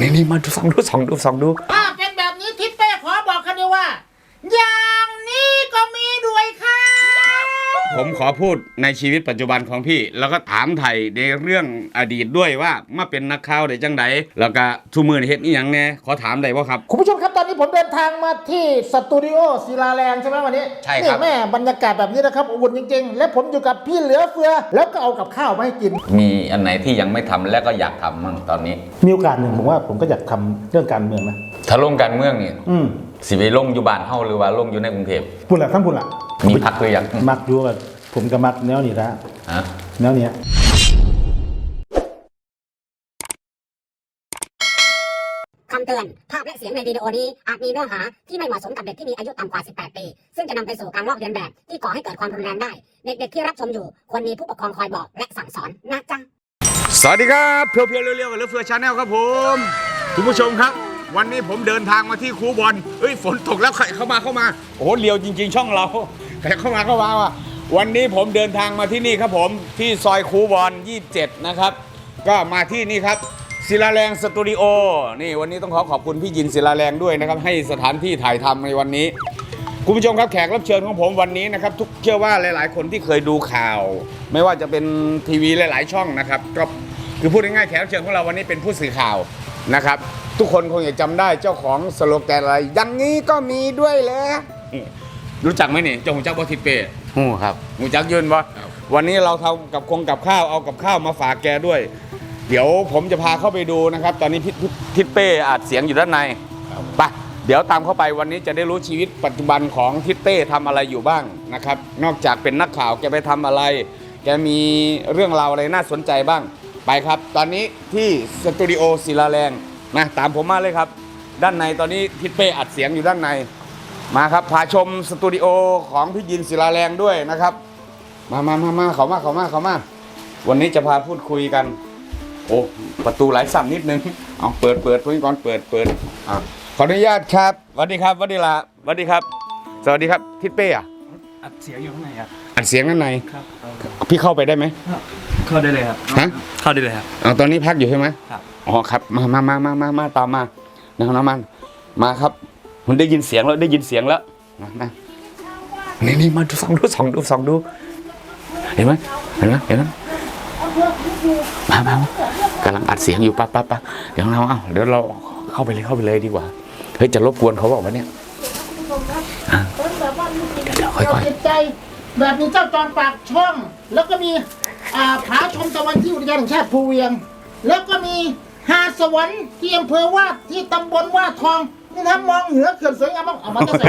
นี่นี่มาดูส่องดูส่องดูส่องดู ผมขอพูดในชีวิตปัจจุบันของพี่ แล้วก็ถามไถ่ในเรื่องอดีตด้วยว่ามาเป็นนักข่าวได้จังไดแล้วก็ทุมือนี่เฮ็ดอีหยังแน่ขอถามได้บ่ครับ คุณผู้ชมครับตอนนี้ผมเดินทางมาที่สตูดิโอศิลาแรงใช่ไหมวันนี้ใช่ครับ นี่แม่บรรยากาศแบบนี้นะครับอบอุ่นจริง ๆ และผมอยู่กับพี่เหลือเฟือ แล้วก็เอากับข้าวมาให้กิน มีอันไหนที่ยังไม่ทำและก็อยากทำมั่งตอนนี้ มีโอกาสหนึ่งผมว่าผมก็อยากทำเรื่องการเมืองนะถ้าลงการเมืองนี่อืมสิไปลงอยู่บ้านเฮาหรือว่าลงอยู่ในกรุงเทพพูดละทั้งพูดละ มีพักหรือยังมักอยู่กับผมก็มักแนวนี้ละฮะแนวเนี้ยคำเตือน ภาพและเสียงในวิดีโอนี้อาจมีเนื้อหาที่ไม่เหมาะสมกับเด็กที่มีอายุต่ำกว่า 18 ปี ซึ่งจะนำไปสู่การลอกเลียนแบบ ที่ก่อให้เกิดความรุนแรงได้ เด็กๆที่รับชมอยู่ควรมีผู้ปกครองคอยบอกและสั่งสอนนะจ๊ะ สวัสดีครับเพียวเพียวๆเร็วๆกับเลือเฟือชาแนลครับผมคุณผู้ชมครับ วันนี้ผมเดินทางมาที่คูบอลเอ้ยฝนตกแล้วใครเข้ามาเข้ามา โอ้โหเลียวจริง ๆ ช่องเรา ใครเข้ามาเข้ามาว่ะวันนี้ผมเดินทางมาที่นี่ครับผมที่ซอยคูบอล27 นะครับ ก็มาที่นี่ครับศิลาแรงสตูดิโอนี่วันนี้ต้องขอขอบคุณพี่ยินศิลาแรงด้วยนะครับให้สถานที่ถ่ายทำในวันนี้ คุณผู้ชมครับแขกรับเชิญของผมวันนี้นะครับทุกเชื่อว่าหลาย ๆ คนที่เคยดูข่าว ไม่ว่าจะเป็นทีวีหลาย ๆ ช่องนะครับก็คือพูดง่ายๆแขกรับเชิญของเราวันนี้เป็นผู้สื่อข่าวนะครับ ทุกคนคงจะจำได้เจ้าของสโลแกนอะไรอยังนี้ก็มีด้วยเหรอ รู้จักไหมนี่เจ้าของเจ้าบอทิเป้ฮู้ครับหูจักยืนบ่วันนี้เราทำกับคงกับข้าวเอากับข้าวมาฝากแกด้วย เดี๋ยวผมจะพาเข้าไปดูนะครับ ตอนนี้พิพิทิศเป้อาจเสียงอยู่ด้านในไปเดี๋ยวตามเข้าไปวันนี้จะได้รู้ชีวิตปัจจุบันของทิศเป้ทำอะไรอยู่บ้างนะครับ นอกจากเป็นนักข่าวแกไปทำอะไร แกมีเรื่องราวอะไรน่าสนใจบ้างไปครับ ตอนนี้ที่สตูดิโอศิลาแรงนะตามผมมาเลยครับ ด้านในตอนนี้ทิศเป้อัดเสียงอยู่ด้านใน มาครับพาชมสตูดิโอของพี่ยินศิลาแรงด้วยนะครับ มามามามาเขามาเขามาเขามา วันนี้จะพาพูดคุยกัน โอ้ประตูหลายสั่นนิดนึงเอาเปิดเปิดพูดก่อนเปิดเปิดอะขออนุญาตครับสวัสดีครับสวัสดีละสวัสดีครับ สวัสดีครับทิศเป้อะอัดเสียงอยู่ข้างในครับอัดเสียงด้านในครับพี่เข้าไปได้ไหมเข้าได้เลยครับฮะเข้าได้เลยครับเอาตอนนี้พักอยู่ใช่ไหมครับอ๋อครับมามามามามามาตามมานะครับน้ำมันมาครับ ผมได้ยินเสียงแล้วได้ยินเสียงแล้วมามานี่นี่มาดูส่องดูส่องดูส่องดู เห็นไหมเห็นไหมเห็นไหมมามากำลังอัดเสียงอยู่ปั๊บปั๊บปั๊บเดี๋ยวเราเอาเดี๋ยวเราเข้าไปเลยเข้าไปเลยดีกว่าเฮ้ยจะรบกวนเขาบอกว่าเนี่ยเดี๋ยวค่อยๆจิตใจแบบมีเจ้าจอมปากช่อง แล้วก็มีอ่าผาชมตะวันที่อุทยานแห่งชาติภูเวียง แล้วก็มีหาสวรรค์ที่อำเภอว่าที่ตำบลว่าทอง นี่ถ้ามองเหนือเขื่อนสวยงามมากเอามาตั้งแต่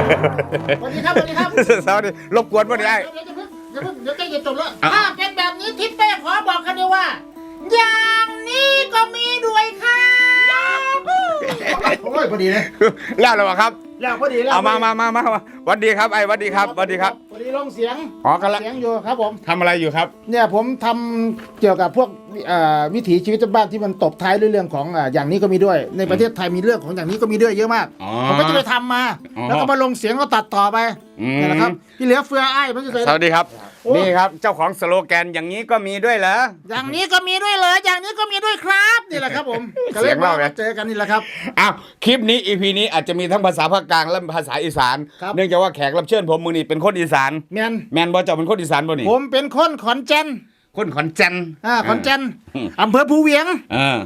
สวัสดีครับสวัสดีครับสวัสดีรบกวนว่าได้เดี๋ยวจะเพิ่งเดี๋ยวเพิ่งเดี๋ยวใกล้จะจบแล้วอะถ้าเป็นแบบนี้ทิศเป้ขอบอกคำเดียวว่า อย่างนี้ก็มีด้วยค่ะ โอ้ยพอดีเลยแล้วเหรอครับ แล้วพอดีแล้วเอามามามามามาสวัสดีครับไอ้สวัสดีครับสวัสดีครับพอดีลงเสียงอ๋อกำลังเสียงอยู่ครับผมทำอะไรอยู่ครับ เนี่ยผมทำเกี่ยวกับพวกเอ่อวิถีชีวิตชาวบ้านที่มันตบท้ายด้วยเรื่องของอ่าอย่างนี้ก็มีด้วย ในประเทศไทยมีเรื่องของอย่างนี้ก็มีด้วยเยอะมากอ๋อผมก็จะไปทำมาอ๋อแล้วก็มาลงเสียงก็ตัดต่อไปอืมนี่แหละครับที่เหลือเฟือไอ้ายมันจะใส่สวัสดีครับโอ้ นี่ครับเจ้าของสโลแกนอย่างนี้ก็มีด้วยเหรอ อย่างนี้ก็มีด้วยเหรออย่างนี้ก็มีด้วยครับนี่แหละครับผมก็เสียงเล่าไหมมเจอกันนี่แหละครับ อ้าวคลิปนี้อีพีนี้อาจจะมีทั้งภาษาภาคกลางและภาษาอีสาน ครับ เนื่องจากว่าแขกรับเชิญผมมือนี่เป็นคนอีสาน แมนแมนบอเจ้าเป็นคนอีสานบ่นี่ผมเป็นคนขอนแก่นคนขอนแก่นอ่าขอนแก่นอืมอำเภอภูเวียง เออ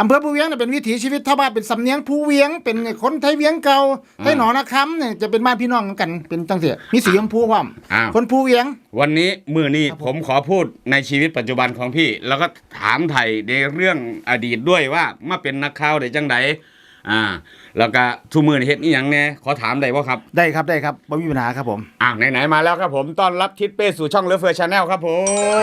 อำเภอภูเวียงเนี่ยเป็นวิถีชีวิตชาวบ้านเป็นสำเนียงภูเวียง เป็นคนไทยเวียงเก่าไทยหนองนาคำเนี่ยจะเป็นบ้านพี่น้องกันเป็นจังเสียมีสีชมพูพร้อมอ้าว คนภูเวียง วันนี้มือนี้ครับผผมมขอพูดในชีวิตปัจจุบันของพี่ แล้วก็ถามไถ่ในเรื่องอดีตด้วยว่ามาเป็นนักข่าวได้จังได อ่า แล้วก็ทุกมือนี่เฮ็ดอีหยังแน่ขอถามได้บ่ครับได้ครับได้ครับไม่มีปัญหาครับผมอ่าไหนๆมาแล้วครับผมต้อนรับทิศเป้สู่ช่องเลือเฟือชาแนลครับผ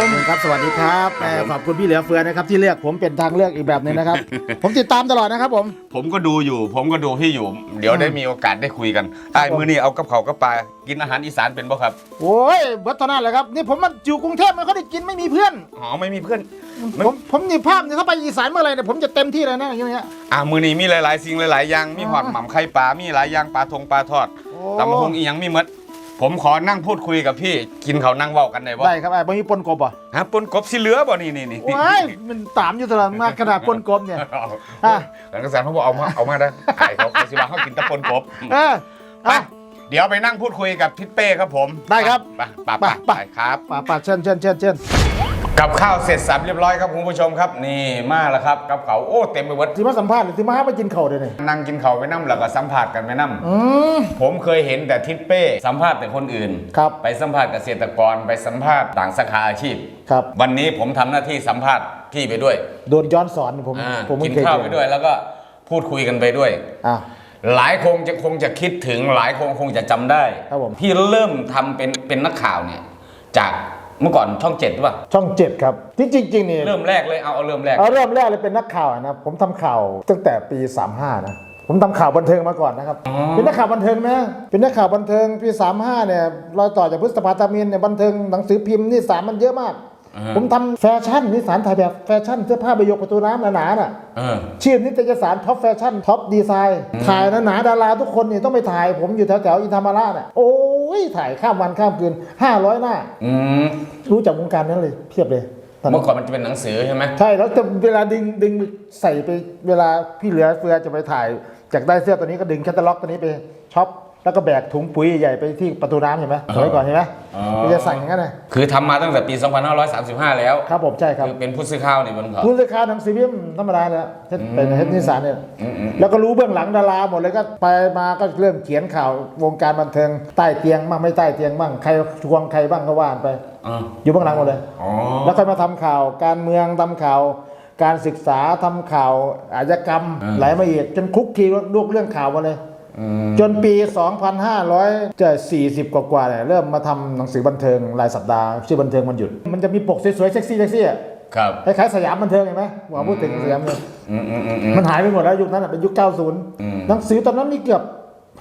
มขอบคุณครับสวัสดีครับแหมขอบคุณพี่เหลือเฟือนะครับที่เลือกผมเป็นทางเลือกอีกแบบหนึงนะครับ ผมติดตามตลอดนะครับผม ผมก็ดูอยู่ ผมก็ดูพี่อยู่ เดี๋ยวได้มีโอกาสได้คุยกันไอ้ายมือนี้เอากับเขาวกับปลากินอาหารอีสานเป็นบ่ครับโอ้ยเบิร์ตเท่านั้นแหละครับนี่ผมมาอยู่กรุงเทพมันเขาได้กินไม่มีเพื่อน อ๋อไม่มีเพื่อนไม่ ผมผมนี่ภาพเนี่ยถ้าไปอีสานเมื่อไหรเนี่ยผมจะเต็มที่เลยนะอย่างเงี้ย อ่ามือนี้มีหลายๆสิ่งหลายๆอย่างมีหอดหม่ำไข่ปลา มีหลายอย่างปลาทงปลาทอดโอ้ ตำมะฮงอีหยังมีหมดผมขอนั่งพูดคุยกับพี่ กินเขาวนั่งเว้ากันได้บ่ได้ครับไอ้บางทีปนกบอะฮะปนกบสิเหลือบ่นี่นี่นี่ว้ายมันตามอยู่ตลอดมากขนาดปนกบเนี่ยอะ หลังจากนั้นเขาบอกเอามาเอามาได้ไอ้เขาเขาสิว่าเขากินแตะปนกบเออไปอะ เดี๋ยวไปนั่งพูดคุยกับทิศเป้ครับผมได้ครับ ไปไปไปไปไปครับ ป่าป่าเชิญเชิญเชิญเชิญ กับข้าวเสร็จสับเรียบร้อยครับคุณผู้ชมครับ นี่มาแล้วครับกับเขาวโอ้เต็มไปหมดที่มาสัมภาษณ์หรือที่มาให้มากินเข่าวเลยเนี่ยนั่งกินเขาวไปนั่แล้วก็สัมผัสกันไปนั่อืมผมเคยเห็นแต่ทิศเป้สัมภาษณ์แต่คนอื่น ครับไปสัมภาษณ์เกษตรกรไปสัมภาษณ์ต่างสาขาอาชีพ ครับวันนี้ผมทำหน้าที่สัมภาษณ์พี่ไปด้วยโดนย้อนสอนผมอ่าผมไม่กินเคยข้าวเจไปอด้วย แล้วก็พูดคุยกันไปด้วย อะ หลายคงจะคงจะคิดถึงหลายคงคงจะจำได้ครับผม พี่เริ่มทำเป็นเป็นนักข่าวเนี่ยจาก เมื่อก่อนช่องเจ็ดหรือเปล่าช่องเจ็ดครับที่จริงๆนี่เริ่มแรกเลยเอาเอาเริ่มแรกเอาเริ่มแรกเลยเป็นนักข่าวนะผมทำข่าวตั้งแต่ปี 35 นะผมทำข่าวบันเทิงมาก่อนนะครับ เป็นนักข่าวบันเทิงนะ เป็นนักข่าวบันเทิงปี 35 เนี่ยรอยต่อจากพฤษภาธมินเนี่ยบันเทิงหนังสือพิมพ์นี่สารมันเยอะมาก ผมทำแฟชั่นนิสานถ่ายแบบแฟชั่นเสื้อผ้าใบยกประตูน้ำหนาๆน่ะเออชื่อนิตยสารท็อปแฟชั่นท็อปดีไซน์ถ่ายหนาๆดาราทุกคนนี่ต้องไปถ่ายผมอยู่แถวๆอินธรรมราชน่ะโอ้ยถ่ายข้ามวันข้ามคืน500หน้าอืมรู้จักวงการนั้นเลยเพียบเลยตอนนั้เมื่อนก่อนมันจะเป็นหนังสือใช่ไหมใช่แล้วจะเวลาดึงดึงใส่ไปเวลาพี่เหลือเฟือจะไปถ่ายจากได้เสื้อตัวนี้ก็ดึงแคตตาล็อกตัวนี้ไปช็อป แล้วก็แบกถุงปุ๋ยใหญ่ไปที่ประตูน้ำเห็นไหมสมัยก่อนเห็นไหมมันจะสั่งอย่างนั้นเลยคือทำมาตั้งแต่ปี 2535 แล้วครับผมใช่ครับคือเป็นผู้สื่อข่าวนี่มันเขาผู้สื่อข่าวหนังสือพิมพ์ธรรมดาเนี่ยเป็นเฮดนิสานเนี่ยอืมอืมแล้วก็รู้เบื้องหลังดาราหมดเลยก็ไปมาก็เริ่มเขียนข่าววงการบันเทิงใต้เตียงบ้างไม่ใต้เตียงบ้างใครชวงใครบ้างก็ว่านไปอ่าอยู่เบื้องหลังหมดเลยอ๋อแล้วค่อยมาทำข่าวการเมืองทำข่าวการศึกษาทำข่าวอาชญากรรมไหลมาอีกจนคุกคีลูกเรื่องข่าวมาเลย จนปี 2500จะ40 กว่าๆเนี่ยเริ่มมาทำหนังสือบันเทิงรายสัปดาห์ชื่อบันเทิงมันหยุด มันจะมีปกสวยๆเซ็กซี่เซ็กซี่อะครับคล้ายๆสยามบันเทิงเห็นไหมว่าพูดถึงสยามบันเทิงอืมอืมอืมอืมมันหายไปหมดแล้วยุคนั้นอะเป็นยุค 90 หนังสือตอนนั้นมีเกือบ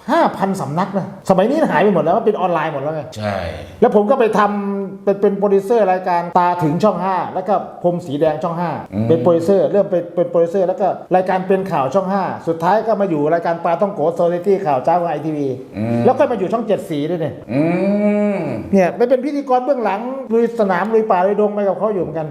5,000สำนักนะสมัยนี้หายไปหมดแล้วมันเป็นออนไลน์หมดแล้วไงใช่ แล้วผมก็ไปทำเป็นเป็นโปรดิวเซอร์รายการตาถึงช่อง 5 แล้วก็พรมสีแดงช่อง 5 เป็นโปรดิวเซอร์เริ่มเป็นเป็นโปรดิวเซอร์แล้วก็รายการเป็นข่าวช่อง 5 สุดท้ายก็มาอยู่รายการปลาต้องโกโซลิตี้ข่าวเจ้าของไอทีวีแล้วก็มาอยู่ช่องเจ็ดสีด้วยเนี่ยอืมเนี่ยไปเป็นพิธีกรเบื้องหลังลุยสนามลุยป่าลุยดงไปกับเขาอยู่เหมือนกัน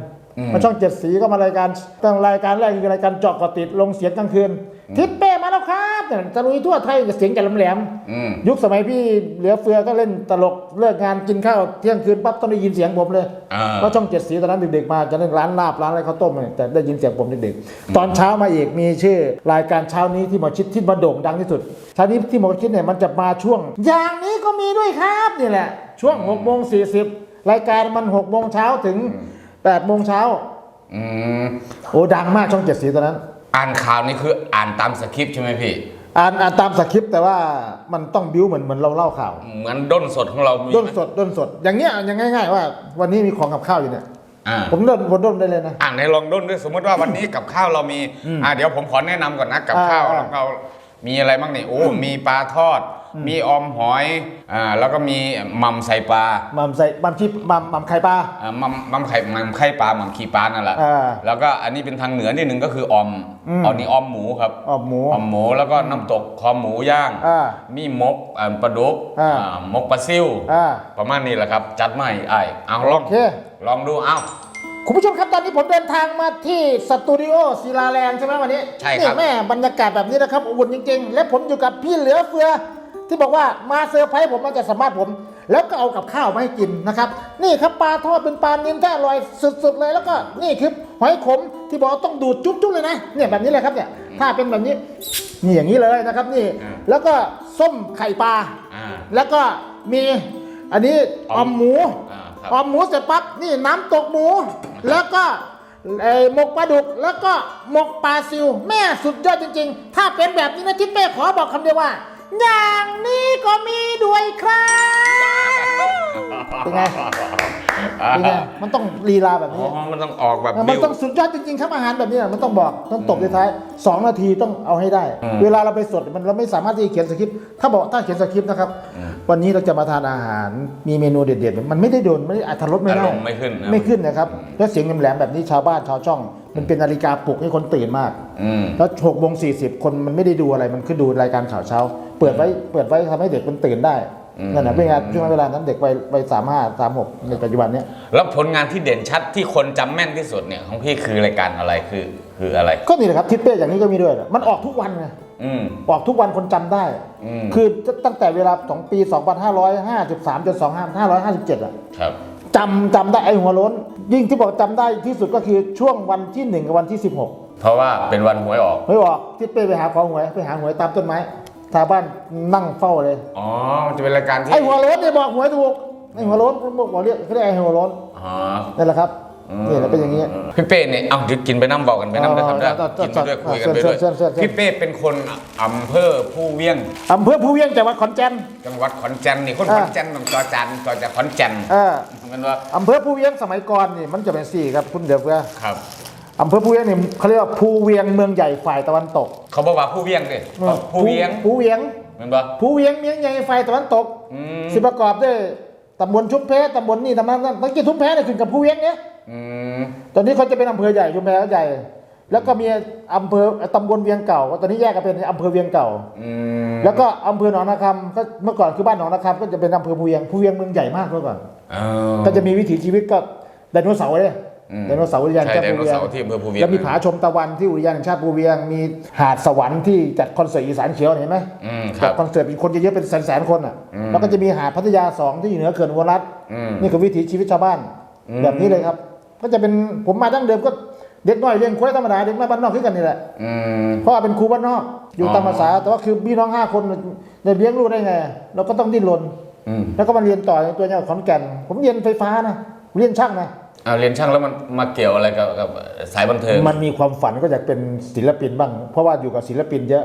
มาช่องเจ็ดสีก็มารายการตั้งรายการแรกคือรายการเจาะเกาะติดลงเสียงกลางคืน ทิศเป้มาแล้วครับเนี่ยจะลุยทั่วไทยเสียงจะแหลมๆอืมยุคสมัยพี่เหลือเฟือก็เล่นตลกเลิกงานกินข้าวเที่ยงคืนปั๊บต้องได้ยินเสียงผมเลยอ่าเพราะช่องเจ็ดสีตอนนั้นเด็กๆมาจะเล่นร้านลาบร้านอะไรข้าวต้มเนี่ยแต่ได้ยินเสียงผมเด็กๆตอนเช้ามาอีกมีชื่อ รายการเช้านี้ที่หมอชิดที่มาโด่งดังที่สุดเช้านี้ที่หมอชิดเนี่ยมันจะมาช่วง อย่างนี้ก็มีด้วยครับนี่แหละ ช่วง6กโมงสีรายการมัน6กโมงเช้าถึง8ปดโมงเช้าอืมโอ้ดังมากช่องเจ็ดสีตอนนั้น อ่านข่าวนี่คืออ่านตามสคริปต์ใช่ไหมพี่ อ่านอ่านตามสคริปต์แต่ว่ามันต้องบิ้วเหมือนเหมือนเราเล่าข่าวเหมือนด้นสดของเรามีไหมด้นสดด้นสด อย่างเงี้ยอย่างง่าย ๆ ว่า วันนี้มีของกับข้าวอยู่เนี่ย อ่า ผมด้นผมด้นได้เลยนะ อ่านให้ลองด้นด้วยสมมติว่าวันนี้กับข้าวเรามี อ่าเดี๋ยวผมขอแนะนำก่อนนะกับอ่าข้าวอ่าเรามีอะไรบ้างนี่โอ้มีปลาทอด มีออมหอยอ่าแล้วก็มีหมัมใส่ปลามัมใส่มัมชิปมัมมัมไข่ปลาอ่าหมัมหมัมไข่หมัมไข่ปลาหมัมขี้ปลานั่นแหละอ่าแล้วก็อันนี้เป็นทางเหนือนิดนึงก็คือออมอืมเอานี่ออมหมูครับออมหมู ออมหมูแล้วก็น้ำตกคอหมูย่างอ่ามีมกอ่าปลาดุกอ่า อ่ามกปลาซิวอ่า ประมาณนี้แหละครับ จัดมาให้ไอ้ายเอาลองโอเค ลองดูเอา คุณผู้ชมครับตอนนี้ผมเดินทางมาที่สตูดิโอศิลาแรงใช่ไหมวันนี้ใช่ครับ นี่แม่บรรยากาศแบบนี้นะครับอบอุ่นจริงๆ และผมอยู่กับพี่เหลือเฟือ ที่บอกว่ามาเซอร์ไพรส์ผมมาจะสัมภาษณ์ผม แล้วก็เอากับข้าวมาให้กินนะครับ นี่ครับปลาทอดเป็นปลาเนียนที่อร่อยสุดๆเลยแล้วก็นี่คือหอยขมที่บอกว่าต้องดูดจุ๊บๆเลยนะเนี่ยแบบนี้เลยครับเนี่ยถ้าเป็นแบบนี้นี่อย่างนี้เลยนะครับนี่แล้วก็ส้มไข่ปลาอ่าแล้วก็มีอันนี้ออมหมูอ่าครับ ออมหมูเสร็จปั๊บนี่น้ำตกหมู แล้วก็เอ่อหมกปลาดุกแล้วก็หมกปลาซิว แม่สุดยอดจริง ๆ ถ้าเป็นแบบนี้นะทิศเป้ขอบอกคำเดียวว่า อย่างนี้ก็มีด้วยครับเป็นไง เป็นไงมันต้องลีลาแบบอ๋อนี้ มันต้องออกแบบมันบิ้ว ต้องสุดยอดจริงๆครับอาหารแบบนี้น่ะมันต้องบอกต้องตบในท้ายสองนาทีต้องเอาให้ได้ อืมเวลาเราไปสดมันเราไม่สามารถที่จะเขียนสคริปต์ถ้าบอกถ้าเขียนสคริปต์นะครับวันนี้เราจะมาทานอาหารมีเมนูเด็ดๆ มันไม่ได้โดนไม่ได้อัธรสไม่ได้อารมณ์ไม่ขึ้นนะ ไม่ขึ้นนะครับ แล้วเสียงแหลมๆแบบนี้ชาวบ้านชาวช่อง มันเป็นนาฬิกาปลุกให้คนตื่นมาก อืม แล้วหกโมงสี่สิบคนมันไม่ได้ดูอะไรมันคือดูรายการข่าวเช้า เปิดไว้เปิดไว้ทำให้เด็กมันตื่นได้อืม นั่นแหละเป็นไงช่วงเวลานั้นเด็กวัยวัยสามห้าสามหกในปัจจุบันเนี้ยแล้วผลงานที่เด่นชัดที่คนจำแม่นที่สุดเนี่ยของพี่คือรายการอะไรคือคืออะไร ก็นี่แหละครับทิศเป้อย่างนี้ก็มีด้วยนะมันออกทุกวันไงอืม ออกทุกวันคนจำได้ อืม คือตั้งแต่เวลาสองปี 2553จน2557อะ ครับ จำจำได้ไอ้หัวโล้น ยิ่งที่บอกจำได้ที่สุดก็คือช่วงวันที่1กับวันที่16เพราะว่าเป็นวันหวยออกไม่บอกทิศเป้ไปหาของหวยไปหาหวยตามต้นไม้ชาวบ้านนั่งเฝ้าเลยอ๋อมันจะเป็นรายการที่ไอ้หัวโล้นเนี่ยบอกหวยถูกไอ้หัวโล้นผมบอกเรียกเขาเรียกไอ้หัวโล้นอ๋อนั่นแหละครับนี่แหละเป็นอย่างนี้พี่เป้เนี่ยเอาเดี๋ยวกินไปน้ำเบากันไปน้ำไปทำได้เอาเอากินไปด้วยเอาคุยกันไปด้วยเชิญเชิญเชิญพี่เป้เป็นคนอำเภอผู้เวียงอำเภอภูเวียงจังหวัดขอนแก่นจังหวัดขอนแก่นนี่คนอ่าขอนแก่นต้องจอจันจอจากขอนแก่นเออ มันว่าอำเภอภูเวียงสมัยก่อนนี่มันจะเป็นสี่ครับคุณเดี๋ยวเพื่อครับอำเภอภูเวียงนี่เขาเรียกว่าภูเวียงเมืองใหญ่ฝ่ายตะวันตก เขาบอกว่าผู้เวียงดิผู้เวียงภูเวียงมันว่าภูเวียงเมียงใหญ่ฝ่ายตะวันตก อืมสิประกอบด้วยตำบลชุมแพตำบลนี่ตำบลนั้นเมื่อกี้ชุมแพเนี่ยขึ้นกับภูเวียงเนี่ยอืมตอนนี้เขาจะเป็นอำเภอใหญ่ชุมแพใหญ่ แล้วก็มีอำเภอตำบลเวียงเก่าตอนนี้แยกกันเป็นอำเภอเวียงเก่า อืมแล้วก็อำเภอหนองนาคำก็เมื่อก่อนคือบ้านหนองนาคำก็จะเป็นอำเภอภูเวียงภูเวียงเมืองใหญ่มากเมื่อก่อนเออ ก็จะมีวิถีชีวิตก็ไดโนเสาร์เลยอืมไดโนเสาร์อุทยานใช่แห่งชาติภูเวียงไดโนเสาร์ที่อำเภอภูเวียง แล้วมีผาชมตะวันที่อุทยานแห่งชาติภูเวียง มีหาดสวรรค์ที่จัดคอนเสิร์ตอีสานเขียวเห็นไหมอืมคจัรัดบ คอนเสิร์ตเป็นคนเยอะๆเป็นแสนๆคนอะอืมแล้วก็จะมีหาดพัทยาสองที่อยู่เหนือเขื่อนอุบลรัฐอืมนี่คือวิถีชีวิตชาวบ้านอืมแบบนี้เลยครับ ก็จะเป็นผมมาดั้งเดิมก็ เด็กน้อยเลี้ยงควายธรรมดาเด็กน้อยบ้านนอกขึ้นกันนี่แหละอืมเพราะว่าเป็นครูบ้านนอกอยู่ตามภาษา แต่ว่าคือพี่น้องห้าคนเนี่ยเลี้ยงลูกได้ไง เราก็ต้องดิ้นรนอืมแล้วก็มาเรียนต่อในตัวอย่างขอนแก่น ผมเรียนไฟฟ้านะเรียนช่างนะเอาเรียนช่างแล้วมันมาเกี่ยวอะไรกับกับสายบันเทิงมันมีความฝันก็อยากเป็นศิลปินบ้าง เพราะว่าอยู่กับศิลปินเยอะ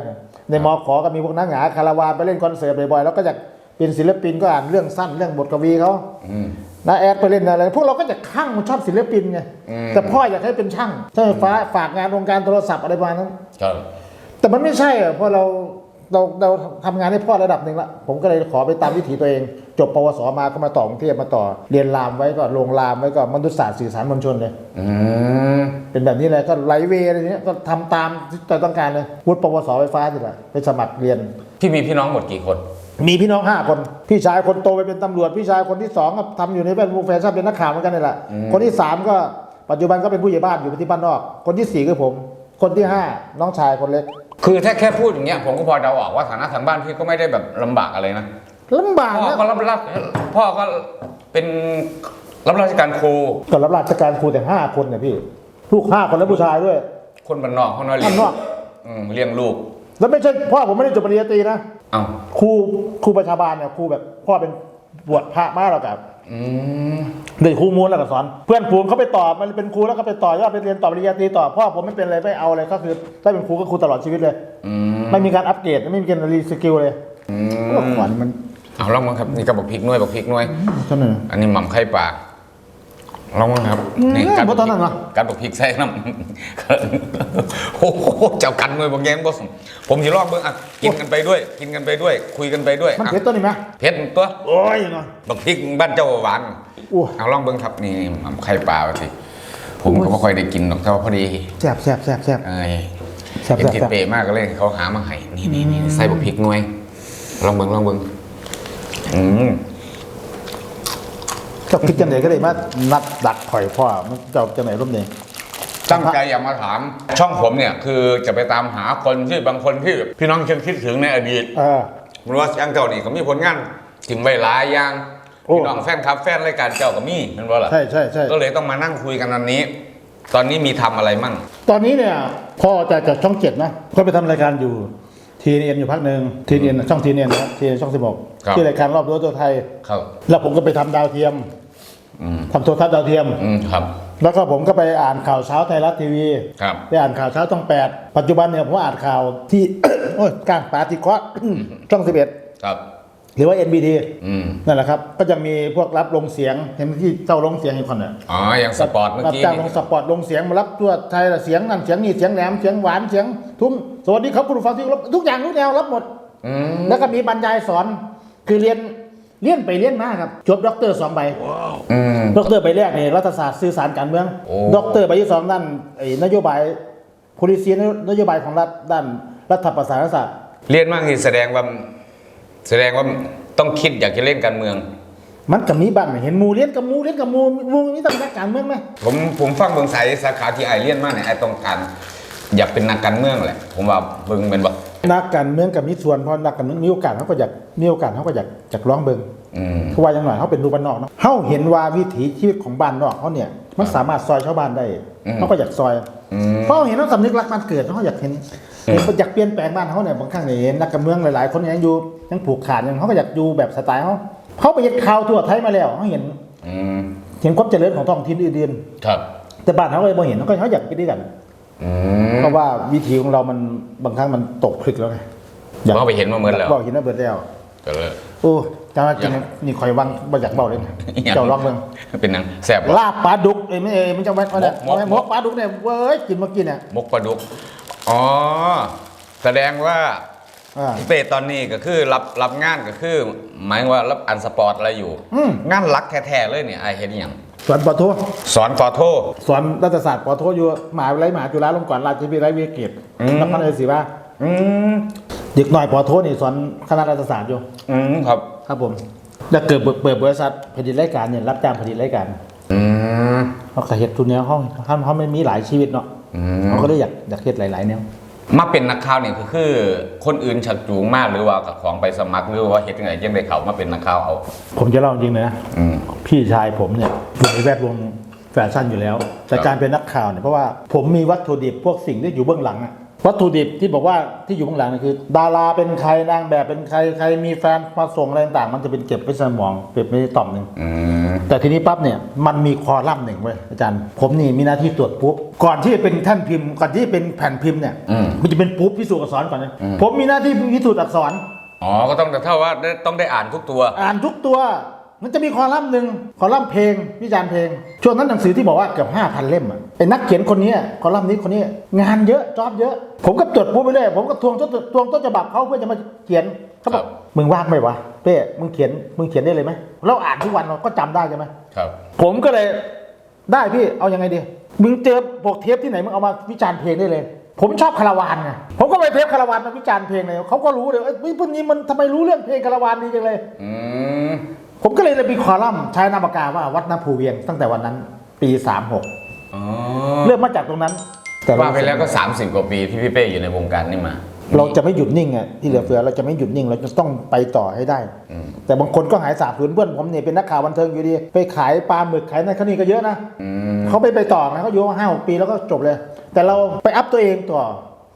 ในมอขอก็มีพวกนักหงาคาราวานไปเล่นคอนเสิร์ตบ่อยๆแล้วก็อยากเป็นศิลปินก็อ่านเรื่องสั้นเรื่องบทกวีเขาอืม นาแอดไปเล่นอะไร พวกเราก็จะข้างมันชอบศิลปินไงอืมแต่พ่ออยากให้เป็นช่างช่างไฟฟ้าฝากงานวงการโทรศัพท์อะไรประมาณนั้นครับแต่มันไม่ใช่อะเพราะเราเราเราทำงานให้พ่อระดับหนึ่งละผมก็เลยขอไปตามวิถีตัวเอง จบปวสมาก็มาต่อกรุงเทพมาต่อ เรียนรามไว้ก็ลงรามไว้ก็มนุษยศาสตร์สื่อสารมวลชนเลยอืมเป็นแบบนี้เลยก็ไลฟ์เวย์อะไรเนี้ยก็ทำตามที่ตัวต้องการเลยวุฒิปวสไฟฟ้านี่แหละไปสมัครเรียนพี่มีพี่น้องหมดกี่คน มีพี่น้องห้าคน พี่ชายคนโตไปเป็นตำรวจ พี่ชายคนที่สองก็ทำอยู่ในแวดวงแฟชั่นเป็นนักข่าวเหมือนกันนี่แหละ คนที่สามก็ปัจจุบันก็เป็นผู้ใหญ่บ้านอยู่ที่บ้านนอก คนที่สี่คือผม คนที่ห้าน้องชายคนเล็ก คือถ้าแค่พูดอย่างเงี้ยผมก็พอเดาออกว่าฐานะทางบ้านพี่ก็ไม่ได้แบบลำบากอะไรนะลำบากพ่อนะก็รับรับพ่อก็เป็นรับราชการครูก็รับราชการครูแต่ห้าคนเนี่ยพี่ ลูกห้าคนแล้วผู้ชายด้วย คนบ้านนอกเขาน้อยเลี้ยบ้างนนอกอืมเลี้ยงลูก แล้วไม่ใช่พ่อผมไม่ได้จบปริญญาตรีนะเอ้าครูครูประชาบาลเนี่ยครูแบบพ่อเป็นบวชพระมาแล้วกับอืมเด็กครูมูลแล้วก็สอน เพื่อนฝูงเขาไปต่อมันเป็นครูแล้วก็ไปต่อยอดไปเรียนต่อปริญญาตรีต่อพ่อผมไม่เป็นอะไรไม่เอาเลยก็คือถ้าเป็นครูก็ครูตลอดชีวิตเลยอืมไม่มีการอัปเกรดไม่มีการรีสกิลเลยอืโอ้มขวัญมันเอาลองมั้งครับนี่ก็บอกพริกหน่วยบอกพริกหน่วย เท่านั้นอันนี้หม่ำไข่ปลา ลองมั้งครับอืมกัดบ่ตอนนั้นเหรอ กัดบอกพริกใส่น้ำโอ้โหเจ้ากันหน่วยบอกแยงบ่สมผมสิลองเบิ่งอะกินกันไปด้วย กินกันไปด้วย คุยกันไปด้วยมันอะเผ็ดตัวนี้ไหมเผ็ดตัวโอ้ยเนาะบอกพริกบ้านเจ้าหวานโอ้เอาลองเบิ่งครับนี่หม่ำไข่ปลาว่าสิผมก็ไม่ค่อยได้กินหรอกแต่ว่าพอดีแซ่บแซ่บแซ่บแซ่บเอ้ยแซ่บเห็นแซ่บทิดแซ่บเปรมากก็เลยเขาหามาให้นี่นี่นี่ใส่บอกพริกหน่วยลองเบิ่งลองเบิ่งอืม เจ้าคิดจังไหนก็ได้มานัดดักข่อยพ่อมันเจ้าจังไหนร่มเนี่ยตั้งใจอยากมาถาม ช่องผมเนี่ยคือจะไปตามหาคนที่บางคนที่พี่น้องยังคิดถึงในอดีตเออ มันว่าช่างเจ้านี่ก็มีผลงานถึงใบหลายอย่างโอ้ พี่น้องแฟนคลับแฟนรายการเจ้าก็มีนั่นว่าล่ะใช่ใช่ใช่ ก็เลยต้องมานั่งคุยกันอันนี้ ตอนนี้มีทำอะไรมั่ง ตอนนี้เนี่ยพ่อจะจากช่องเจ็ดนะก็ไปทำรายการอยู่ ทีเอ็นอยู่พักหนึ่งทีเอ็นช่องทีเอ็นนะครับทีเอ็นช่องสิบหกครับ ที่รายการรอบรั้วตัวไทย ครับแล้วผมก็ไปทำดาวเทียมอืมทำโทรทัศน์ดาวเทียม อืมครับ แล้วก็ผมก็ไปอ่านข่าวเช้าไทยรัฐทีวีครับ ไปอ่านข่าวเช้าช่องแปดปัจจุบันเนี่ยผมอ่านข่าวที่ โอ้ยกลางปาติเคราะห์ ช่องสิบเอ็ดครับ หรือว่า NBT อืมนั่นแหละครับ ก็จะมีพวกรับลงเสียงเห็นที่เจ้าลงเสียงอีกคนน่ะอ๋ออย่างสปอร์ตเมื่อรับกี้จ้างลนี่งสปอร์ตลงเสียงมารับตัวไทยละเสียงนั่นเสียงนี่เสียงแหลมเสียงหวานเสียงทุ้มสวัสดีครับคุณผู้ฟังที่เคารพทุกอย่างทุกแนวรับหมดอืมแล้วก็มีบรรยายสอนคือเรียนเรียนไปเรียนมาครับจบด็อกเตอร์สองใบอืมด็อกเตอร์ใบแรกนี่รัฐศาสตร์สื่อสารการเมืองโอ้ด็อกเตอร์ใบที่สองด้านไอ้นโยบาย policy นโยบายของรัฐด้านรัฐประศาสนศาสตร์เรียนมากที่แสดงว่า แสดงว่าต้องต้องคิดอยากจะเล่นการเมือง มันก็มีบ้างเห็นหมูเลี้ยนกับหมูเลี้ยนกับหมูหมูนี่ต้องนักการเมืองไหมผมผมฟังเบิ่งสายสาขาที่ไอเลียนมากเนี่ยไอต้องการอยากเป็นนักการเมืองแหละ ผมว่าเบิ่งเป็นบ่นักการเมืองกับมีส่วนเพราะนักการเมืองมีโอกาสเขาก็อยากมีโอกาสเขาก็อยากอยากร้องเบิงอืมเพราะว่าอย่างหน่อยเขาเป็นรูปบ้านนอกเนาะเขาเห็นว่าวิถีชีวิตของบ้านนอกเขาเนี่ยมันสามารถซอยชาวบ้านได้อืมเขาก็อยากซอยอืมเพราะเขาเห็นว่าสำนึกรักบ้านเกิดเขาอยากเห็นเห็น อยากเปลี่ยนแปลงบ้านเขาเนี่ยบางครั้งเนี่ยเห็นนักการเมืองหลายๆ คนยังอยู่ยังผูกขาดยังเขาก็อยากอยู่แบบสไตล์เขาเขาไปเห็นข่าวทั่วไทยมาแล้วเขาเห็นเห็นความเจริญของท้องถิ่นอื่นครับ แต่บ้านเขาเลยบ่เห็นเขาก็เขาอยากไปด้วยกันเพราะว่าวิถีของเรามันบางครั้งมันตกผลึกแล้วไงเขาไปเห็นมาเมื่อแล้วบอกเห็นว่าเบิดแล้วก็เลยโอ้จ้าว่ากินนี่คอยวังบ่อยากเบาเลยนเจ้าลองเบิ่งเป็นนังแซ่บลาบปลาดุกเอ้ยไม่เอ้ยมันจะไว้เอาเนี่ยมกมกเอาไว้มกปลาดุกเนี่ยเว้ยกินเมื่อกี้เนี่ยมกปลาดุก อ๋อ แสดงว่าอ่า พี่เป้ตอนนี้ก็คือรับรับงานก็คือ หมายว่ารับอันสปอร์ตอะไรอยู่ อืม งานหลักแท้ๆเลยเนี่ยไอเห็นอหย่างสอนปอโทสอนฟอโท สอนรัฐศาสตร์ปอโทอยู่มหาวิทยาลัยมหาจุฬาลงกรณราชวิทยาลัยวิทยาเกตอืม นครราชสีมาอืมเด็กหน่อยปอโทนี่สอนคณะรัฐศาสตร์อยู่ อืมครับ ครับผมแล้วเกิดเปิดบริษัทผลิตรายการเนี่ยรับจ้างผลิตรายการอืม เขาก็เฮ็ดทุนแนวเขาเขาเขาไม่มีหลายชีวิตเนาะอืม เขาก็เลยอยากอยากเฮ็ดหลายๆแนวมาเป็นนักข่าวเนี่ยก็คือ คนอื่นชักจูงมากหรือว่ากับของไปสมัครหรือว่าเฮ็ดยังไงยังได้เขามาเป็นนักข่าวเอา ผมจะเล่าจริงๆนะอืมพี่ชายผมเนี่ยอยู่ในแวดวงแฟชั่นอยู่แล้ว แต่ครับการเป็นนักข่าวเนี่ยเพราะว่าผมมีวัตถุดิบพวกสิ่งที่อยู่เบื้องหลังอะ วัตถุดิบที่บอกว่าที่อยู่เบื้องหลังเนี่ยคือ ดาราเป็นใครนางแบบเป็นใครใครมีแฟนมาส่งอะไรต่างๆมันจะเป็นเก็บไว้สมองเก็บไว้ในต่อมหนึ่งอืมแต่ทีนี้ปั๊บเนี่ยมันมีคอลัมน์หนึ่งเว้ยอาจารย์ ผมนี่มีหน้าที่ตรวจปุ๊บก่อนที่จะเป็นแท่านพิมพ์ก่อนที่จะเป็นแผ่นพิมพ์เนี่ยอืมมันจะเป็นปุ๊บพิสูจน์อักษรก่อนนะอืมผมมีหน้าที่พิสูจน์อักษรอ๋อก็ต้องแต่เท่าว่าได้ต้องได้อ่านทุกตัว อ่านทุกตัว มันจะมีคอลัมน์หนึ่งคอลัมน์เพลงวิจารณ์เพลง ช่วงนั้นหนังสือที่บอกว่าเกือบห้าพันเล่มอะไอ้นักเขียนคนนี้คอลัมน์นี้คนนี้งานเยอะจอบเยอะ ผมก็จดปุ๊บไปเลยผมก็ทวงต้นทวงต้นฉบับเขาเพื่อจะมาเขียนเขาบอครักบมึงว่างไหมวะเป้มึงเขียนมึงเขียนได้เลยไหมเราอ่านทุกวันเราก็จำได้ใช่ไหมครับผมก็เลยได้พี่เอายังไงดีมึงเจอพวกเทปที่ไหนมึงเอามาวิจารณ์เพลงได้เลย ผมชอบคาราวานไงผมก็ไปเทปคาราวานมาวิจารณ์เพลงเลยเขาก็รู้เลยเอ้ยพวกนี้มันทำไมรู้เรื่องเพลงคาราวานดีจังเลยอืม ผมก็เลยเลยมีคอลัมน์ใช้นามปากกาว่าวัดน้ำภูเวียงตั้งแต่วันนั้นปี36อ๋อเริ่มมาจากตรงนั้น แต่ว่าไปแล้วก็ 30 กว่าปีที่พี่เป้อยู่ในวงการนี่มา เราจะไม่หยุดนิ่งอะที่เหลือเฟือเราจะไม่หยุดนิ่งเราจะต้องไปต่อให้ได้ อืม แต่บางคนก็หายสาบสูญเพื่อนผมเนี่ยเป็นนักข่าวบันเทิงอยู่ดี ไปขายปลาหมึกขายนั่นขนี่ก็เยอะนะอืม เขาไปไปต่อนะเขาอยู่ห้าหกปีแล้วก็จบเลย แต่เราไปอัพตัวเองต่อ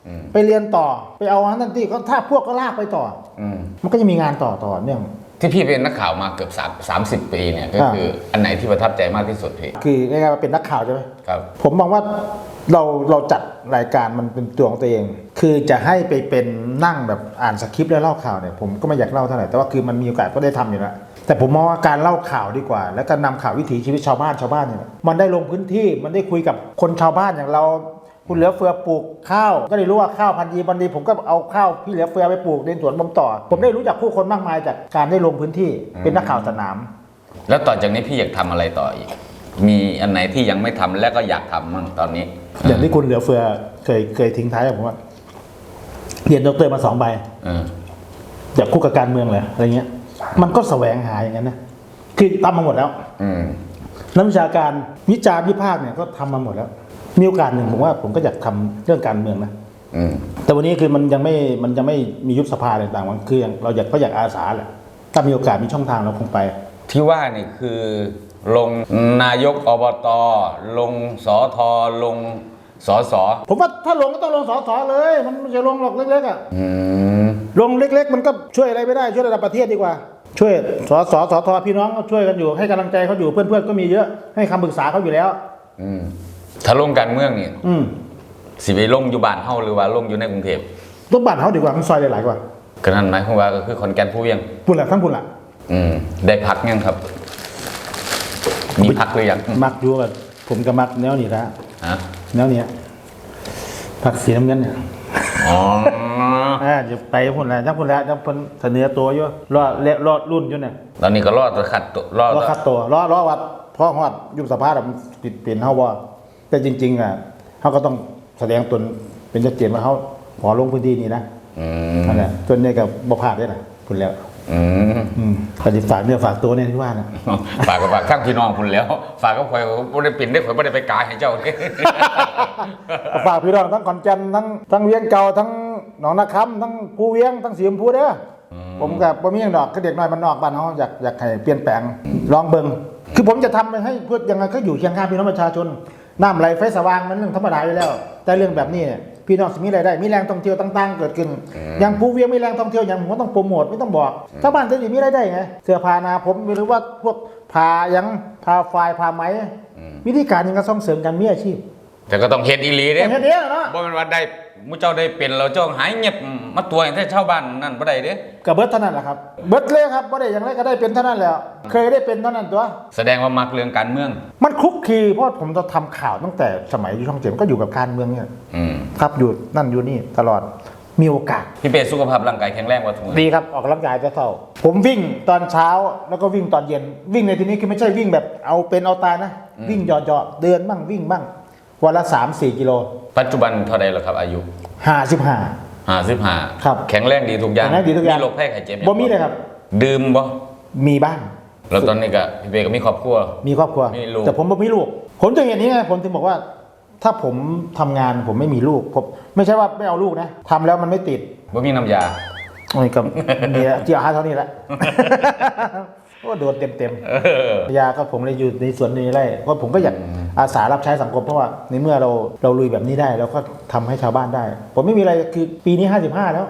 อม ไปเรียนต่อไปเอาอันนั้นที่เขาถ้าพวกก็ลากไปต่อ อืม มันก็จะมีงานต่อต่อเนื่อง ที่พี่เป็นนักข่าวมาเกือบ3 30ปีเนี่ยก็อ่าคืออันไหนที่ประทับใจมากที่สุดพี่คือง่ายๆว่าเป็นนักข่าวใช่ไหมครับ ผมมองว่าเราเราจัดรายการมันเป็นตัวของตัวเอง คือจะให้ไปเป็นนั่งแบบอ่านสคริปต์แล้วเล่าข่าวเนี่ยผมก็ไม่อยากเล่าเท่าไหร่แต่ว่าคือมันมีโอกาสก็ได้ทำอยู่แล้วแต่ผมมองว่าการเล่าข่าวดีกว่า แล้วก็นำข่าววิถีชีวิตชาวบ้านชาวบ้านเนี่ยมันได้ลงพื้นที่มันได้คุยกับคนชาวบ้านอย่างเรา คุณเหลือเฟือปลูกข้าว ก็ได้รู้ว่าข้าวพันธุ์ดีพันธุ์ดีผมก็เอาข้าวพี่เหลือเฟือไปปลูกในสวนผมต่อ ผมได้รู้จักผู้คนมากมายจากการได้ลงพื้นที่เป็นนักข่าวสนาม แล้วต่อจากนี้พี่อยากทำอะไรต่ออีก มีอันไหนที่ยังไม่ทำและก็อยากทำมั่งตอนนี้ อย่างที่คุณเหลือเฟือเคยเคยทิ้งท้ายกับผมว่าเรียนด็อกเตอร์มาสองใบเอออยากคุกกับการเมืองเลยอะไรเงี้ย มันก็แสวงหาอย่างนั้นนะคือทำมาหมดแล้วอืมนักวิชาการวิจารณ์วิพากษ์เนี่ยก็ทำมาหมดแล้ว มีโอกาสหนึ่งผมว่าผมก็อยากทำเรื่องการเมืองนะอืมแต่วันนี้คือมันยังไม่มันยังไม่มียุบสภาอะไรต่างๆมันคือเราอยากก็อยากอาสาแหละถ้ามีโอกาสมีช่องทางเราคงไป ที่ว่านี่คือลงนายกอบตลงสอทอลงสอสอผมว่าถ้าลงก็ต้องลงสอสอเลย มันไม่จะลงหรอกเล็กๆอะอืมลงเล็ก ๆ มันก็ช่วยอะไรไม่ได้ช่วยระดับประเทศดีกว่า ช่วยสสสทพี่น้องก็ช่วยกันอยู่ให้กำลังใจเขาอยู่เพื่อนๆก็มีเยอะให้คำปรึกษาเขาอยู่แล้วอืม ถ้าลงการเมืองนี่อืมสิไปลงอยู่บ้านเฮาหรือว่าลงอยู่ในกรุงเทพต้องบ้านเขาดีกว่ามันซอยได้หลายกว่าก็นั่นหมายความว่าก็คือคนแก่นผู้เวียงพุ่นละทั้งพุ่นละอืมได้พักยังครับ มีพักหรือยังมักอยู่กับผมก็มักแนวนี้ละฮะแนวเนี้ยผักสีน้ำเงินเนี่ยอ๋ออ่าจะไปพุ่นละจังพุ่นละจังพุ่นเสนอตัวอยู่รอเลรอรุ่นอยู่เนี่ยตอนนี้ก็รอดขัดตัวรอดรอคัดตัวรอรอวัดพ่อฮอดยุบสภาพมันปิดเปลี่ยนเฮาว่า แต่จริง ๆ อะเขาก็ต้องแสดงตนเป็นชัดเจนว่าเขาขอลงพื้นที่นี้นะอืมนั่นแหละจนเนี่ยกับบ่พลาดได้ล่ะพุ่นแล้วอืมอืมปฏิฝากเนี่ยฝากตัวเนี่ยที่ว่านะฝากกับฝากทั้งพี่น้องคุณแล้ว ฝากกับข่อยบ่ได้ปิ่นได้ข่อยบ่ได้ไปกายให้เจ้าเด้ ฝากพี่น้องทั้งขอนแก่นทั้งทั้งเวียงเก่าทั้งหนองนาคำทั้งภูเวียงทั้งสีชมพูเด้ออผมกับบ่มีหยังดอกก็เด็กน้อยมันนอกบ้านเฮาอยากอยากให้เปลี่ยนแปลงลองเบิ่งคือผมจะทำให้เพื่อยังไงก็อยู่เคียงข้างพี่น้องประชาชนน้ำไหลไฟสว่างมันเรื่องธรรมดาอยู่แล้ว แต่เรื่องแบบนี้เนี่ยพี่น้องสิมีรายได้ มีแรงท่องเที่ยวต่างๆ เกิดขึ้น อย่างภูเวียงมีแรงท่องเที่ยวอย่างผมก็ต้องโปรโมทไม่ต้องบอกถ้าบ้านจะอยู่มีรายได้ไงเสื้อผ้าหนาผมหรือว่าพวกผ้ายังผ้าฝ้ายผ้าไหม วิธีการยังก็ส่งเสริมกันมีอาชีพแต่ก็ต้องเฮ็ดอีหลีเด้แต่เฮ็ดเด้อเนาะ บ่แม่นว่าได้ มุเจ้าได้เป็นแล้วเจ้าหายเงียบมาตัวอย่างที่ชาวบ้านนั่นบ่ได้เด้กับเบิร์ดเท่านั้นแหละครับเบิร์ดเลยครับบ่ได้อย่างไรก็ได้เป็นเท่านั้นแหล้ว เคยได้เป็นเท่านั้นตัวแสดงว่ามักเรื่องการเมือง มันคลุกคลีเพราะผมจะทำข่าวตั้งแต่สมัยอยู่ช่องเจ็ดก็อยู่กับการเมืองเนี่ยอืมครับอยู่นั่นอยู่นี่ตลอดมีโอกาสพี่เป็ดสุขภาพร่างกายแข็งแรงกว่าทุกมื้อดีครับออกกำลังกายจะเท่า ผมวิ่งตอนเช้าแล้วก็วิ่งตอนเย็น วิ่งในที่นี้คือไม่ใช่วิ่งแบบเอาเป็นเอาตายนะ วิ่งเหยาะๆเดินบ้างวิ่งบ้าง วันละสามสี่กิโลปัจจุบันเท่าใดแล้วครับอายุห้าสิบห้า55ครับแข็งแรงดีทุกอย่างแข็งแรงดีทุกอย่างมีโรคภัยไข้เจ็บหงบ่มีเลยครับ ดื่มบ่มีบ้างแล้วตอนนี้ก็พี่เป็ดก็มีครอบครัว มีครอบครัวมีลูกแต่ผมไม่มีลูก ผมจะเห็นนี้ไงผมถึงบอกว่า ถ้าผมทำงานผมไม่มีลูกผมไม่ใช่ว่าไม่เอาลูกนะทำแล้วมันไม่ติดบ่มีน้ำยาโอ้ยก็มีแล้วเจียวหาเท่านี้แหละ โอ้โดนเต็มเต็มเออๆยาก็ผมเลยอยู่ในสวนนี้ไร่เพราะผมก็อยากอาสารับใช้สังคมเพราะว่าในเมื่อเราเราลุยแบบนี้ได้เราก็ทำให้ชาวบ้านได้ ผมไม่มีอะไรคือปีนี้ 55 แล้ว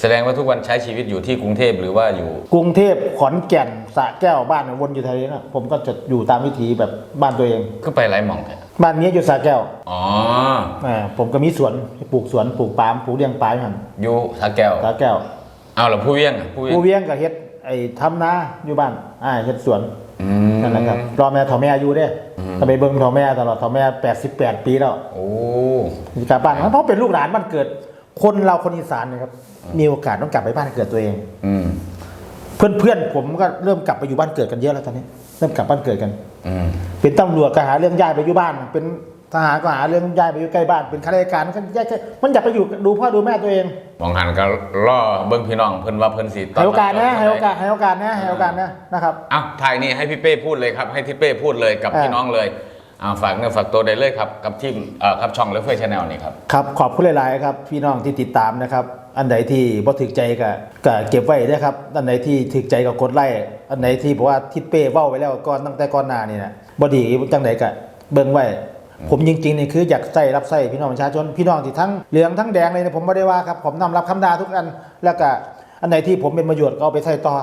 แสดงว่าทุกวันใช้ชีวิตอยู่ที่กรุงเทพหรือว่าอยู่ กรุงเทพขอนแก่นสระแก้วบ้านวนอยู่แถวนี้นะผมก็จะอยู่ตามวิถีแบบบ้านตัวเองก็ไปหลายหม่องแท้บ้านนี้อยู่สระแก้วอ๋ออ่าผมก็มีสวนปลูกสวนปลูกปาล์มปลูกเลี้ยงปลาอยู่หันอยู่สาแก้วสาแก้วเอาล่ะผู้เวียงอะผู้เวียงผู้เวียงกับเฮ็ด ไอ้ทำนาอยู่บ้านอ่าเฮ็ดสวนอืม นั่นแหละครับรอแม่ถอแม่อายุเด้ถ้าไปเบิ่งถอแม่ตลอดถอแม่88 ปีแล้วโอ้มีกลับบ้านเพราะเป็นลูกหลานบ้านเกิด คนเราคนอีสานเนะครับมีโอกาสต้องกลับไปบ้านเกิดตัวเอง อืมเพื่อนเพื่อนๆผมก็เริ่มกลับไปอยู่บ้านเกิดกันเยอะแล้วตอนนี้ เริ่มกลับบ้านเกิดกัน อืม เป็นตำรวจก็หาเรื่องย้ายไปอยู่บ้าน เป็น ทหารก็หาเรื่องย้ายไปอยู่ใกล้บ้านเป็นข้าราชการมันก็ย้ายแค่มันอยากไปอยู่ดูพ่อดูแม่ตัวเองมองหันก็ล่อเบิ้งพี่น้องเพิ่นว่าเพิ่นสิให้โอกาสนะให้โอกาสให้โอกาสนะให้โอกาสนะนะครับอ้าวถ่ายนี่ให้พี่เป้พูดเลยครับ ให้พี่เป้พูดเลยกับเออพี่น้องเลยอ้าวฝากเนื้อฝากตัวได้เลยครับกับทีมเอ่อครับช่องเลฟเฟอร์ชาแนลนี่ครับครับขอบคุณหลายๆครับพี่น้องที่ติดตามนะครับอันไหนที่บ่ถึกใจก็ก็เก็บไว้นะครับ อันไหนที่ถึกใจก็กดไลค์อันไหนที่บอกว่าทิดเป้เว้าไว้แล้วก่อนตั้งแต่ก่อนหน้านี่นะบ่ดีจังไดก็เบิ่งไว้ ผมจริงๆนี่คืออยากใส่รับใส่พี่น้องประชาชนพี่น้องที่ทั้งเหลืองทั้งแดงเลยนะผมไม่ได้ว่าครับผมนำรับคำด่าทุกอันแล้วก็อันไหนที่ผมเป็นประโยชน์ก็เอาไปใส่ต่ออ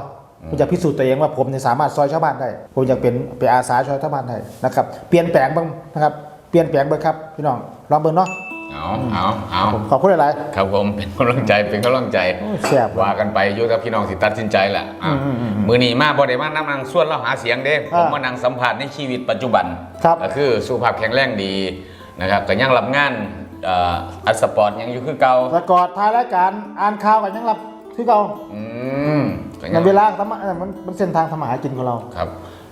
ผมจะพิสูจน์ตัวเองว่าผมเนี่ยสามารถซอยชาวบ้านได้ ผมอยากเป็นเป็นอาสาช่วยชาวบ้านได้นะครับ เปลี่ยนแปลงบ้างนะครับ เปลี่ยนแปลงเบ้างครับพี่น้องลองเบิ่งเนาะ เอาเอาเอาผมขอบคุณหลายครับผมเป็นกำลังใจเป็นกำลังใจโอ้ยแซ่บว่ะว่ากันไปอยู่กับพี่น้องสิตัดสินใจแหละอะอืมอืมอืมมือนี้มาบ่ได้มานั่งนั่งส่วนเราหาเสียงเด้ผมอ่ามมานั่งสัมผัสในชีวิตปัจจุบันครับก็คือสุขภาพแข็งแรงดีนะครับก็ยังรับงานเอ่ออัดสปอร์ตยังอยู่คือเก่าๆแล้วกอดท้ายรายการอ่านข่าวกันยังรับคือเก่าอืมก็ในเวลาทำเอ่อมันมันเส้นทางทำมาหากินของเราครับ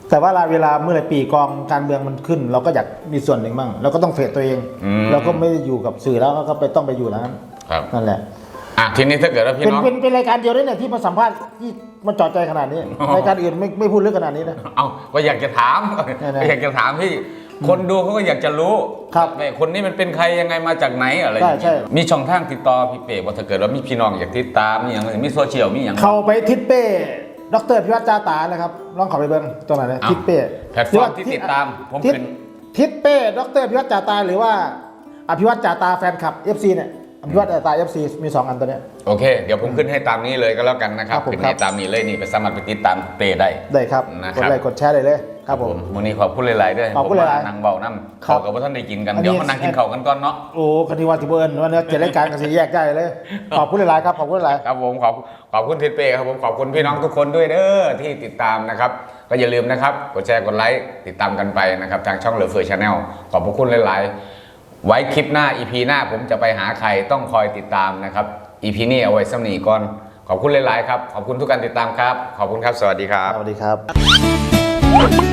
แต่ว่าเวลาเมื่อไหรปีกองการเมืองมันขึ้น เราก็อยากมีส่วนหนึ่งบ้างเราก็ต้องเฟดตัวเองอืมเราก็ไม่ได้อยู่กับสื่อแล้วก็ไปต้องไปอยู่แล้วนั้นครับนั่นแหละอะทีนี้ถ้าเกิดว่าพี่เป็นน้องเป็นเป็นรายการเดียวด้วยเนี่ยที่มาสัมภาษณ์ที่มันจอดใจขนาดนี้อ๋อรายการอื่นไม่ไม่พูดเรื่องขนาดนี้นะเอาก็อยากจะถามแน่ๆก็อยากจะถามพี่คนดูเขาก็อยากจะรู้ครับแม่คนนี้มันเป็นใครยังไงมาจากไหนอะไรอใช่ย่างใช่เงี้ยมีช่องทางติดต่อพี่เป๋ว่าถ้าเกิดว่ามีพี่น้องอยากติดตามมีอย่างมีโซเชียลมีอย่างเข้าไปทิศเป้ ดรพิวัฒน์จาตาเลยครับลองเข้าไปเบิ้งตัวไหนนะอ้าว ทิศเป้แพลตฟอร์มที่ติดตาม ผมทิศเป็น ทิศเป้ดรพิวัฒน์จาตา หรือว่าอภิวัตจาตาแฟนคลับ FC เนี่ยอภิวัตจาตา FC มีสองอันตัวเนี้ย โอเค เดี๋ยวผมขึ้นให้ตามนี้เลยก็แล้วกันนะครับครับผมขึ้นครัให้บตามนี้เลยนี่ไปสามารถไปติดตามเป๋ได้ ได้ครับนะกครัดบไลค์กดแชร์ได้เลย ครับผมวันนี้ขอบคุณหลายๆด้วยขอบคุณผมหลายๆมนั่งเบาน้ำครับเขากับว่าท่านได้กินกันอันนี้เดี๋ยวมานั่งกินข้าวกันก่อนเนาะ โอ้คดีว่าที่เบิร์นวันนี้เจ็ดรายการกันสิแยกได้เลย ขอบคุณหลายๆครับ ขอบคุณหลายครับผมขอบขอบคุณทิศเป้ครับผมขอบคุณพี่น้องทุกคนด้วยเด้อที่ติดตามนะครับ ก็อย่าลืมนะครับ กดแชร์ กดไลค์ ติดตามกันไปนะครับ ทางช่องเหลือเฟือชาแนลขอบพระคุณหลายๆ ไว้คลิปหน้า EP หน้าผมจะไปหาใครต้องคอยติดตามนะครับ EP นี้เอาไว้สำนีก่อนขอบคุณหลาย ๆ ครับ ขอบคุณทุกการติดตามครับ ขอบคุณครับ สวัสดีครับ สวัสดีครับ